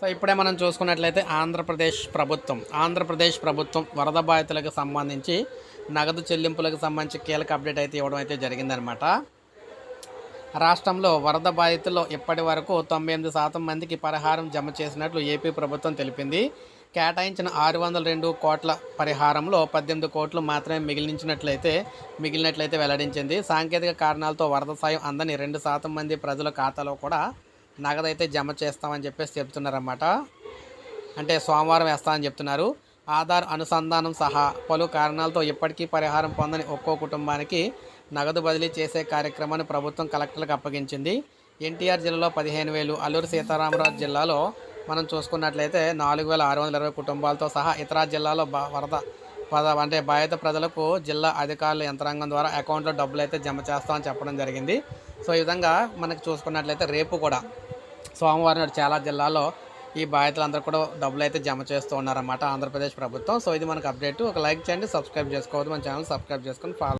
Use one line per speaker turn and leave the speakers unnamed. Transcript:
So ఇప్పుడే మనం చూసుకున్నట్లయితే ఆంధ్రప్రదేశ్ ప్రభుత్వం ఆంధ్రప్రదేశ్ ప్రభుత్వం వరద బాధితులకు సంబంధించి నగదు చెల్లింపులకు సంబంధించి కీలక అప్డేట్ అయితే ఇవ్వడం అయితే జరిగిందనమాట రాష్ట్రంలో వరద బాధితుల్లో ఇప్పటి వరకు తొంభై ఎనిమిది శాతం మందికి పరిహారం జమ చేసినట్లు ఏపీ ప్రభుత్వం తెలిపింది. కేటాయించిన ఆరు వందల రెండు కోట్ల పరిహారంలో పద్దెనిమిది కోట్లు మాత్రమే మిగిలించినట్లయితే మిగిలినట్లయితే వెల్లడించింది. సాంకేతిక కారణాలతో వరద సాయం అందని రెండు శాతం మంది ప్రజల ఖాతాలో కూడా నగదైతే జమ చేస్తామని చెప్పేసి చెప్తున్నారన్నమాట. అంటే సోమవారం వేస్తామని చెప్తున్నారు. ఆధార్ అనుసంధానం సహా పలు కారణాలతో ఇప్పటికీ పరిహారం పొందని ఒక్కో కుటుంబానికి నగదు బదిలీ చేసే కార్యక్రమాన్ని ప్రభుత్వం కలెక్టర్లకు అప్పగించింది. ఎన్టీఆర్ జిల్లాలో పదిహేను వేలు అల్లూరు సీతారామరాజు జిల్లాలో మనం చూసుకున్నట్లయితే నాలుగు వేల ఆరు వందల ఇరవై కుటుంబాలతో సహా ఇతర జిల్లాలో బ- వరద అంటే బాధిత ప్రజలకు జిల్లా అధికారుల యంత్రాంగం ద్వారా అకౌంట్లో డబ్బులు అయితే జమ చేస్తామని చెప్పడం జరిగింది. సో ఈ విధంగా మనకి చూసుకున్నట్లయితే రేపు కూడా సోమవారం నాడు చాలా జిల్లాలో ఈ బాధితులందరూ కూడా డబ్బులు అయితే జమ చేస్తూ ఉన్నారన్నమాట ఆంధ్రప్రదేశ్ ప్రభుత్వం. సో ఇది మనకు అప్డేట్. ఒక లైక్ చేయండి సబ్స్క్రైబ్ చేసుకోవద్దు. మన ఛానల్ సబ్స్క్రైబ్ చేసుకొని ఫాలో